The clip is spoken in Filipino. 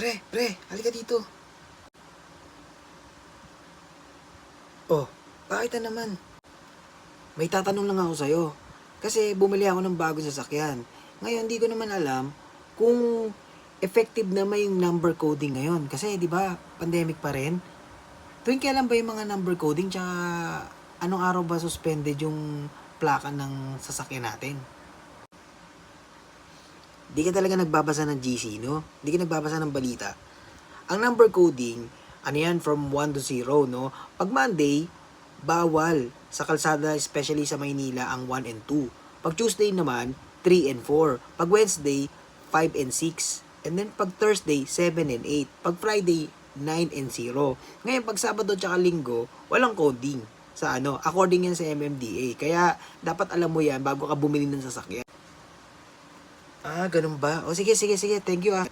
Pre, pre, halika dito. Oh, bakit na naman? May tatanong lang ako sa'yo. Kasi bumili ako ng bagong sasakyan. Ngayon, di ko naman alam kung effective na may number coding ngayon. Kasi, di ba, pandemic pa rin. Tuwing kailan ba yung mga number coding? Tsaka, anong araw ba suspended yung plaka ng sasakyan natin? Di ka talaga nagbabasa ng GC, no? Di ka nagbabasa ng balita. Ang number coding, ano yan, from 1 to 0, no? Pag Monday, bawal sa kalsada, especially sa Maynila, ang 1 and 2. Pag Tuesday naman, 3 and 4. Pag Wednesday, 5 and 6. And then pag Thursday, 7 and 8. Pag Friday, 9 and 0. Ngayon, pag Sabado tsaka Linggo, walang coding sa ano, according yan sa MMDA. Kaya, dapat alam mo yan bago ka bumili ng sasakyan. Ah, ganun ba? O sige, sige, sige. Thank you ah.